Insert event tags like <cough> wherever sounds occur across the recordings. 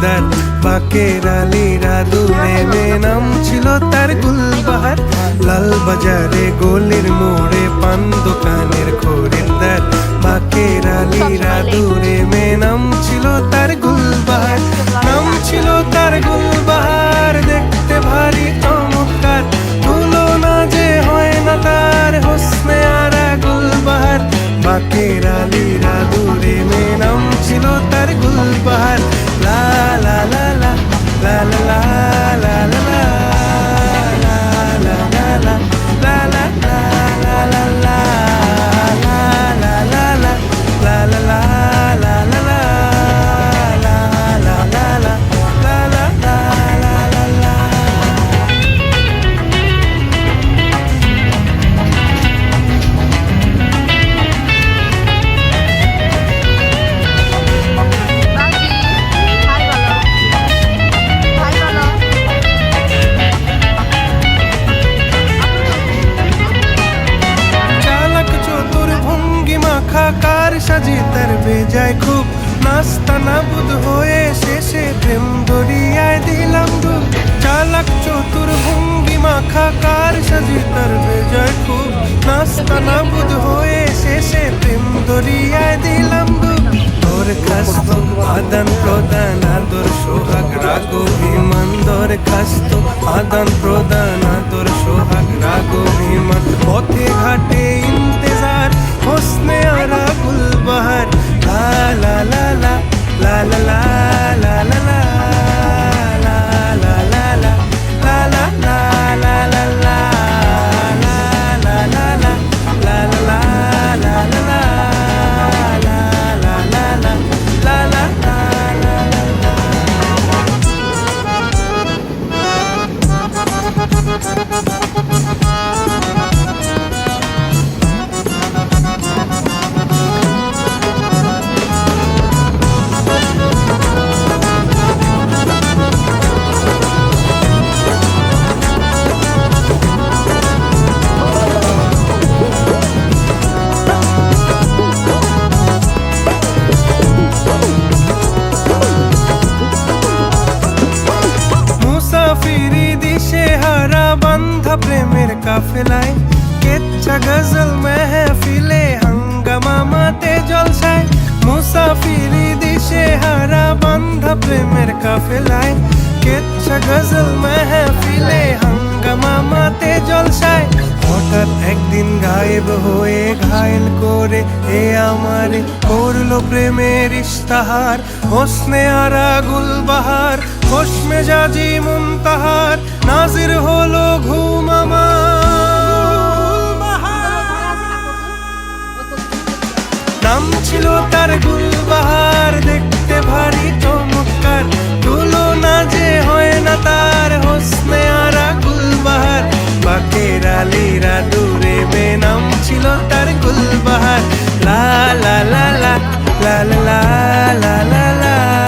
দিদার বাকের আলী রাধু নেমে নাম ছিল তার গুলবাহার। লাল বাজারে গোলের মোড়ে পান দোকানের খরিদ্দার বাকের আলী রাধু নেমে নাম ছিল তার গুলবাহার। নাম ছিল তার গুলবাহার দেখতে ভারী চমৎকার। না যে হয় না তার হোসনে আরা গুলবাহার। বাকের আলী রাধু রেমে নাম ছিল তার নাস্তা নাবুদ হয়ে শেষে প্রেম দরিয়ায় দিলাম ডুব তোর খাস্ত আদান প্রদান, আদর সোহাগ, রাগ অভিমান। দর খাস্ত আদান প্রদান, আদর সোহাগ, রাগ বিমান পথে ঘাটে একদিন গায়েব হয়ে ঘায়েল করে এ আমার করল প্রেমের ইস্তাহার হোসনে আরা গুলবাহার খোশ মেজাজি মুনতাহার, নাজির হলো ঘুম নাম ছিল তার গুলবাহার, দেখতে ভারী চমৎকার। তুলনা যে হয় না তার, হোসনে আরা গুলবাহার বাকের আলীরা দূরে বে নাম ছিল তার গুলবাহার লা লা লা লা লা লা লা লা লা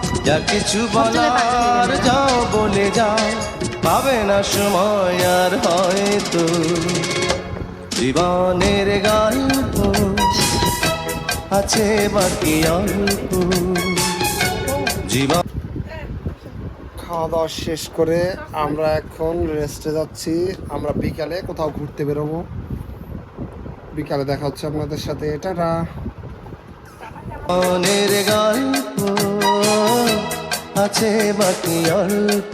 যা কিছু বলার যাও বলে যাও পাবে না সময় আর হয়তো। জীবনের গল্প আছে বাকি অল্প। জীবন খাওয়া দাওয়া শেষ করে আমরা এখন রেস্টে যাচ্ছি। আমরা বিকালে কোথাও ঘুরতে বেরোবো। বিকালে দেখা হচ্ছে আপনাদের সাথে। টাটা। মনের গল্প আছে বাকি অল্প।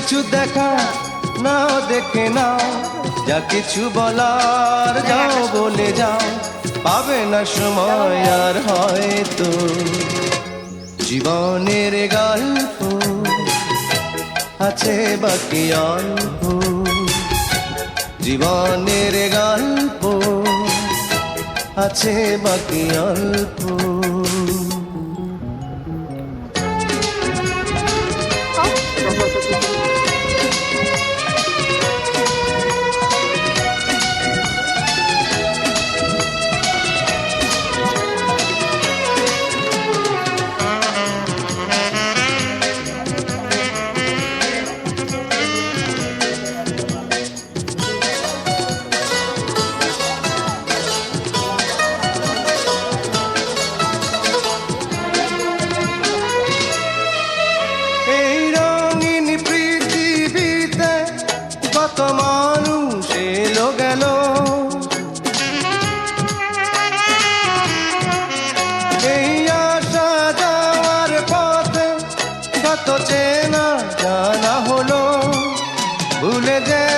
কিছু দেখা নাও দেখে নাও। যা কিছু বলার যাও বলে যাও। পাবে না সময় আর হয়তো। জীবনের গল্প আছে বাকি অল্প। জীবনের গল্প আছে বাকি অল্প।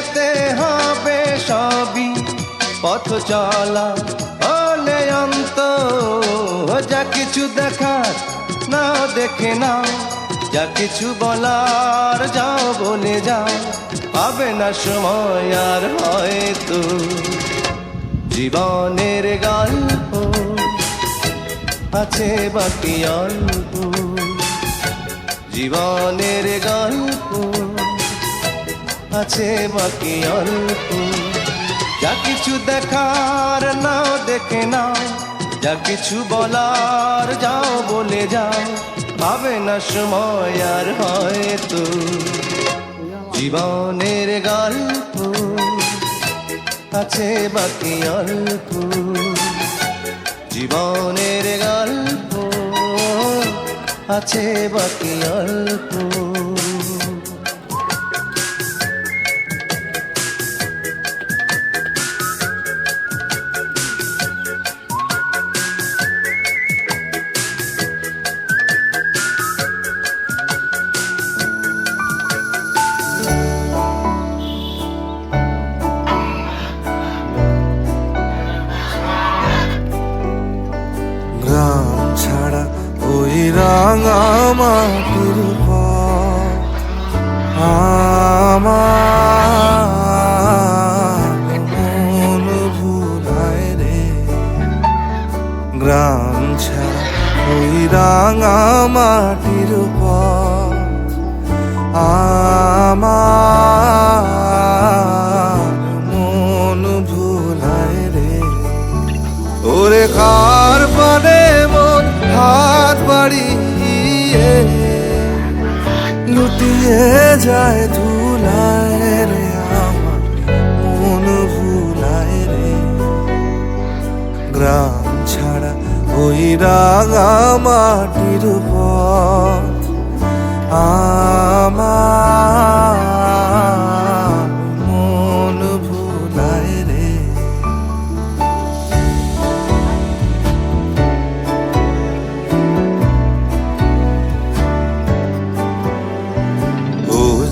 যেতে হবে সবই পথ চলা। হলে অন্ত যা কিছু দেখার না দেখে না যা কিছু বলার যাও বলে যাও। পাবে না সময় আর হয়তো জীবনের গল্প। আছে বাকি অল্প। জীবনের গল্প। আছে বাকি অল্প। যা কিছু দেখার নাও, দেখে নাও। যা কিছু বলার যাও, বলে যাও। পাবে না সময় আর হয়তো। জীবনের গল্প আছে বাকি অল্প। জীবনের গল্প আছে বাকি অল্প। রাঙা মাটির পথ আমার মন ভুলায় রে। ওরে কার পানে মন, হাত বাড়িয়ে লুটিয়ে যায় রাঙা মাটির পথ আমার মন ভুলায় রে।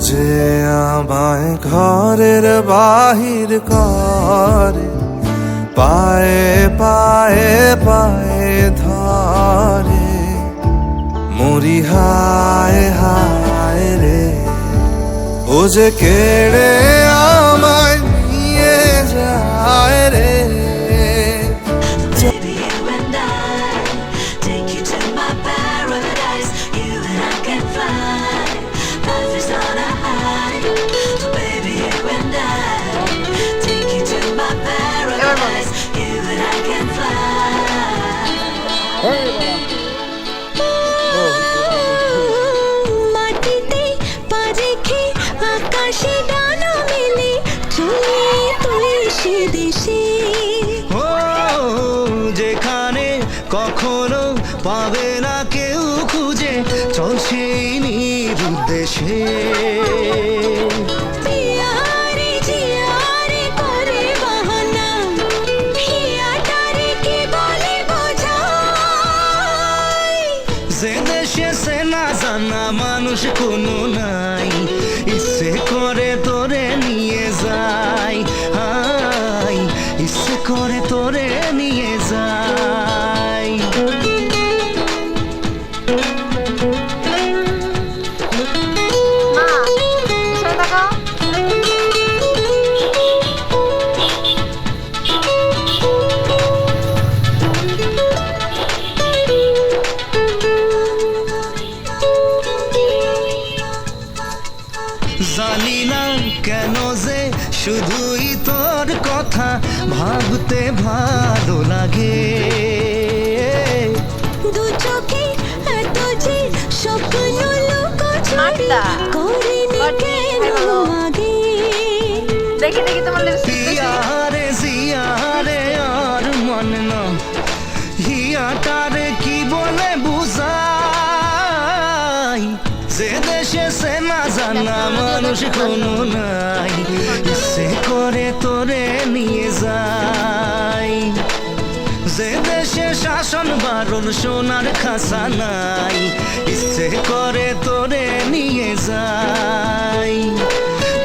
যে আমায় ঘরের বাহির করে, পায়ে পায়ে পায়ে মরি হায় হায় রে। ও যে কেড়ে আমায় নিয়ে যায় রে। Baby, জানা মানুষ কোনো নাই। সে করে তোরে নিয়ে যাই। যে দেশে শাসন বারণ সোনার খাসা নাই ইচ্ছে করে তোরে নিয়ে যাই।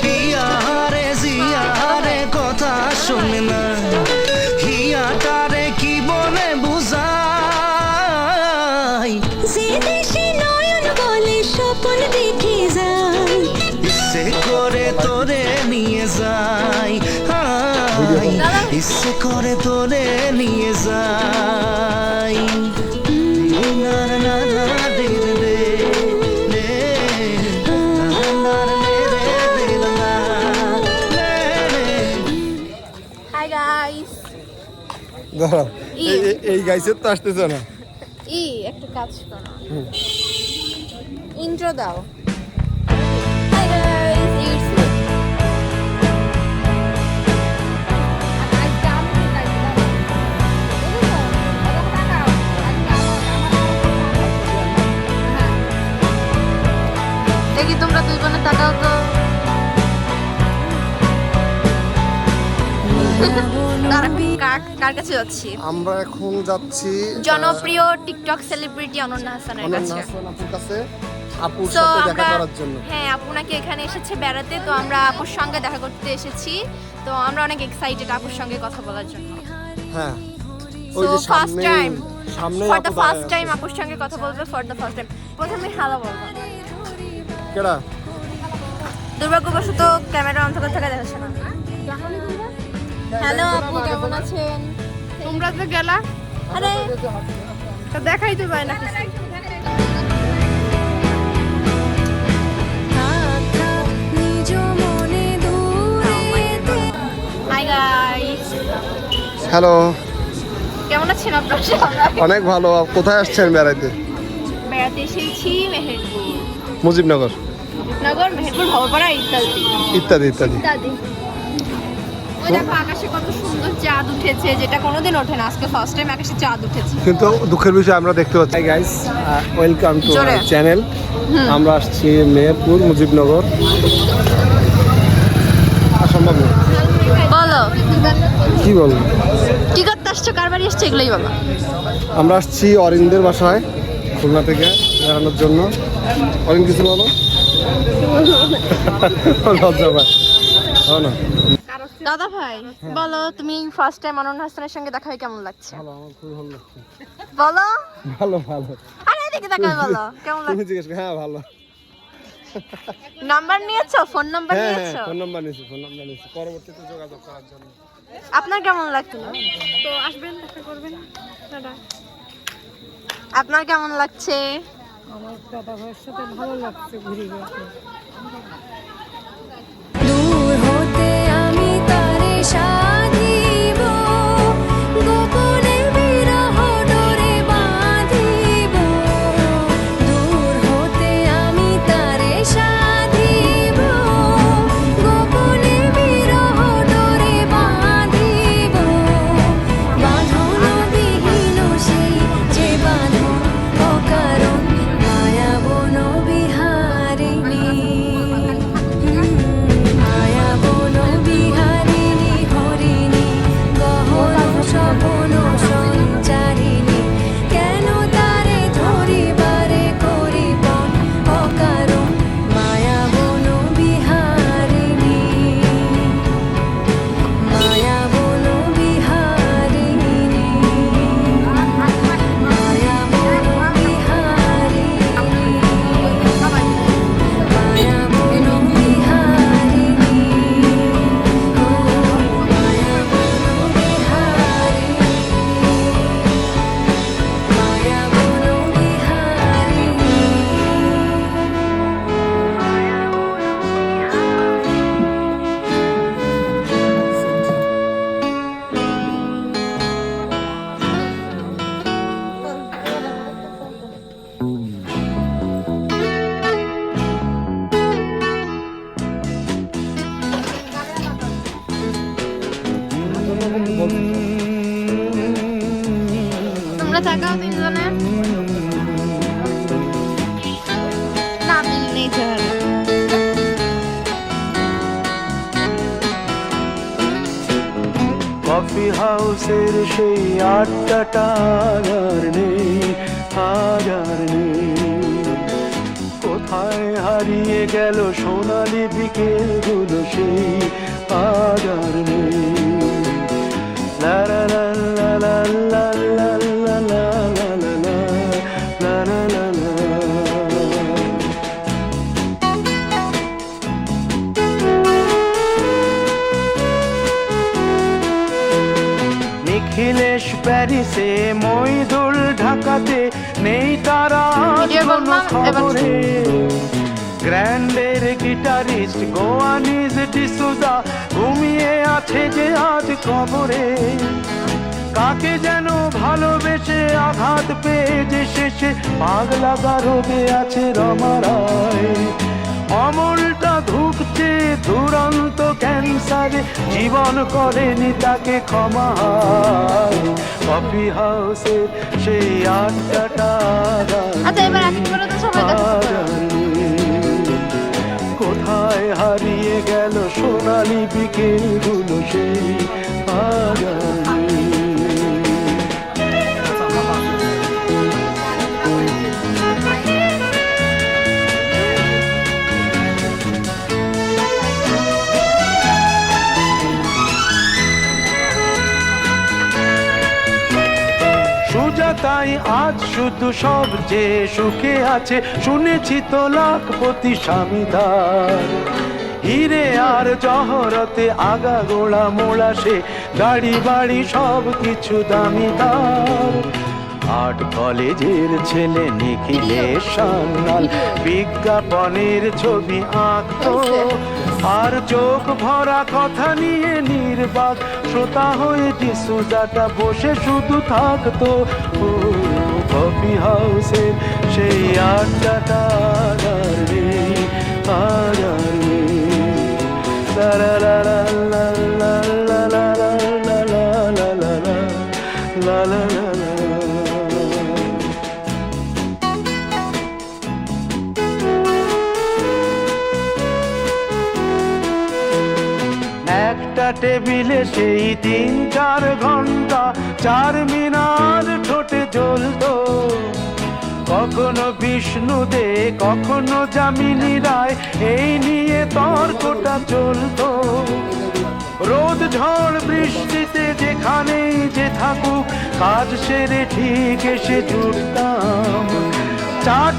পিয়ারে জিয়ারে কথা শোনে না। দাঁড়াও ই। এই- এই- এই গাইসের তো আসতেছে না ই একটা কাজ করো ইন্ট্রো দাও হাই গাইস ইটস মি দেখি তোমরা দুই বোনে তাকাও তো কার- কাছে যাচ্ছি? আমরা এখন যাচ্ছি জনপ্রিয় টিকটক সেলিব্রিটি অনন্যা হাসানের কাছে। আপুর কাছে আপুর সাথে দেখা করার জন্য। হ্যাঁ আপু নাকি এখানে এসেছে বেড়াতে তো আমরা আপুর সঙ্গে দেখা করতে এসেছি। তো আমরা অনেক এক্সাইটেড আপুর সঙ্গে কথা বলার জন্য। হ্যাঁ ওই যে ফার্স্ট টাইম সামনে ফর দ্য ফার্স্ট টাইম আপুর সঙ্গে কথা বলবে ফর দ্য ফার্স্ট টাইম প্রথমে হ্যালো বলব। কেডা? দুর্ভাগ্যবশত ক্যামেরা অন্ধকার থাকা দেখাচ্ছে না। হ্যালো আপু কেমন আছেন? তোমরা তো গেলা? আরে। তো দেখাই তো পায় না হ্যালো। কেমন আছেন আপনারা অনেক ভালো। কোথায় আসছেন বেড়াইতে? বেড়াতে এসেছি মেহেরপুর। মুজিবনগর। নগর মেহেরপুর ভবপাড়া ইত্যাদি ইত্যাদি। ইত্যাদি। দেখো। আকাশে কত সুন্দর চাঁদ উঠেছে যেটা কোনোদিন ওঠে না। আজকে ফার্স্ট টাইম আকাশে চাঁদ উঠেছে। কিন্তু দুঃখের বিষয় আমরা দেখতে পাচ্ছি। Guys welcome to. চ্যানেল আমরা আসছি মেহেরপুর মুজিবনগর। অসম্ভব। বলো। কি বলব? কি করতে আসছো? কার বাড়ি আসছো? এগুলোই বাবা আমরা আসছি অরিন্দের বাসায় খুলনা থেকে বেড়ানোর জন্য। অনেক কিছু বলো? <laughs> লজ্জা পায়। না। দাদা ভাই বলো তুমি ফার্স্ট টাইম অনন্য হাসানের সঙ্গে দেখা হয়ে কেমন লাগছে? ভালো আমার খুবই ভালো লাগছে। বলো। ভালো ভালো। আরে এদিকে বলো কেমন তুমি জিজ্ঞেস হ্যাঁ ভালো। নাম্বার নিয়েছো? ফোন নাম্বার হ্যাঁ হ্যাঁ নিয়েছো? ফোন নাম্বার নিয়েছি ফোন নাম্বার নিয়েছি। পরবর্তীতে যোগাযোগ করার জন্য। আপনার কেমন লাগছিল তো আসবেন দেখা করবেন। আপনার কেমন লাগছে? দূর টাকাও তিনজনের না মিল নেই কফি হাউসের সেই আটটা টাকার নেই হাজার নেই। কোথায় হারিয়ে গেল সোনালি বিকেলগুলো সেই আজার নেই। প্যারিসে মইদুল ঢাকাতে নেই তারা খবরে। গ্র্যান্ডের গিটারিস্ট গোয়ানিজ ডিসুজা ঘুমিয়ে আছে যে আজ কবরে। কাকে যেন ভালোবেসে আঘাত পেয়ে যে শেষে পাগলা গারদে আছে রমারায় অমলটা ধুকছে দুরন্ত ক্যান্সারে জীবন করেনি তাকে ক্ষমা কফি হাউসে সেই আড্ডাটা আচ্ছা এবার করে তো সবাই। কোথায় হারিয়ে গেল সোনালি বিকেলগুলো সেই সুজাতাই আজ শুধু সব যে সুখে আছে। শুনেছি তো লাখপতি স্বামীদার। হিরে আর জহরতে আগা গোড়া মোড়া সে গাড়ি বাড়ি সব কিছু দামিদার আর্ট কলেজের ছেলে নিখিলেশ সান্যাল, বিজ্ঞাপনের ছবি আঁকতো। আর চোখ ভরা কথা নিয়ে নির্বাক, শ্রোতা হয়ে ডিসুজাটা বসে শুধু থাকতো। কফি হাউসের সেই আড্ডাটা আর নেই আর নেই লা লা লা লা লা লা লা লা লা লা লা লা লা টেবিলে সেই তিন চার ঘণ্টা, চার মিনার ঠোঁটে জ্বলতো। কখনো বিষ্ণু দে কখনো যামিনী রায়, এই নিয়ে তর্কটা চলতো। রোদ, ঝড়, বৃষ্টিতে যেখানেই যে থাকুক, কাজ সেরে ঠিক এসে জুটতাম চারটেতে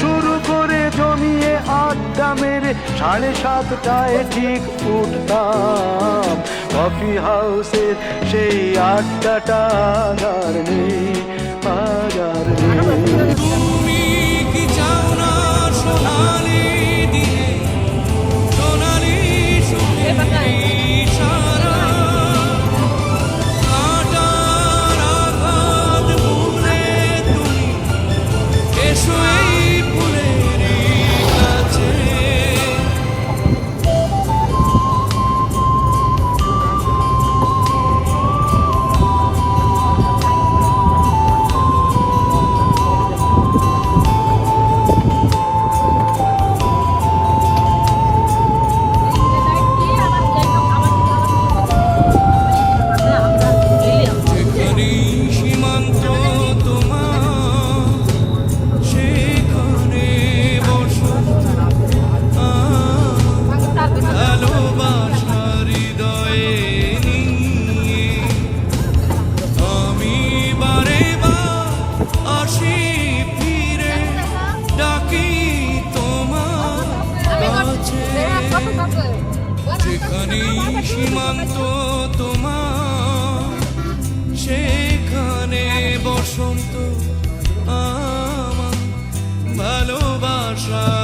শুরু করে জমিয়ে আড্ডা মেরে সাড়ে সাতটায় ঠিক উঠতাম। কফি হাউসের সেই আড্ডাটা নেই আর নেই। যেখানে সীমান্ত তোমার সেখানে বসন্ত আমার ভালোবাসার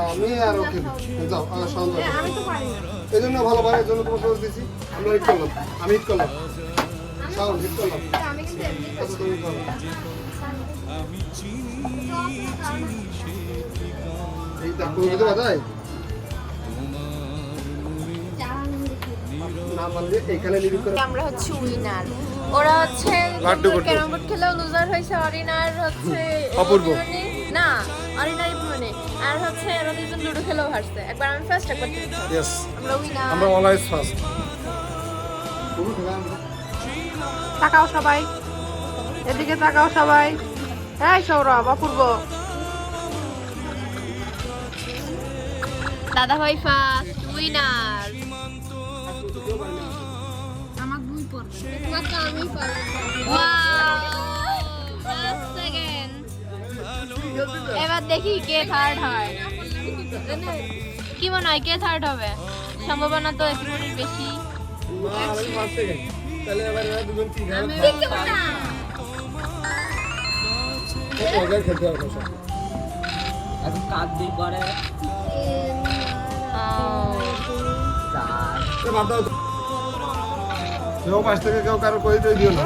আমি আর ওকে যাও আমার সন্দেহ এই জন্য ভালো ভাই এই জন্য তোমাকে দোষ দিচ্ছি আমরা হিট করলাম আমি হিট করলাম। শাওন হিট করলাম। আচ্ছা তুমি করো। এই দেখো আমরা হচ্ছে উইনার ওরা হচ্ছে ক্যারাম বোর্ড খেলেও লুজার হয়েছে। অরিনার হচ্ছে অপূর্ব। না অরিনার ইমরানি আর হচ্ছে লুডো খেলেও হারছে। একবার আমি ফার্স্ট একবার ইয়েস আমরা উইনার আমরা অলওয়েজ ফার্স্ট তাকাও সবাই। এদিকে তাকাও সবাই। এই সৌরভ অপূর্ব। দাদা ভাই ফার্স্ট উইনার আমার দুই তোমাকে আমি ওয়াও সেকেন্ড এবার দেখি কে থার্ড হয়। কি মনে হয় কে থার্ড হবে? সম্ভাবনা তো একেবারে বেশি। কেউ কারও কই দিও না।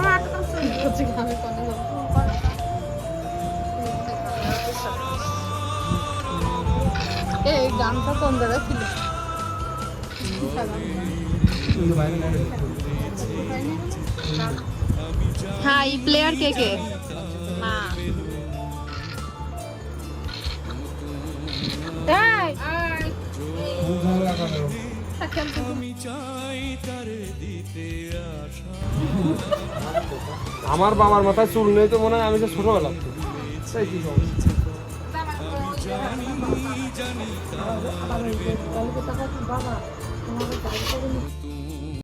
এই গানটা কোন জায়গায় ছিল। হ্যাঁ এই প্লেয়ার কে কে? মা। আমার বাবার মাথায় চুল নেই তো মনে হয় আমি যে ছোটবেলা তাই কি সমস্যা? তুমি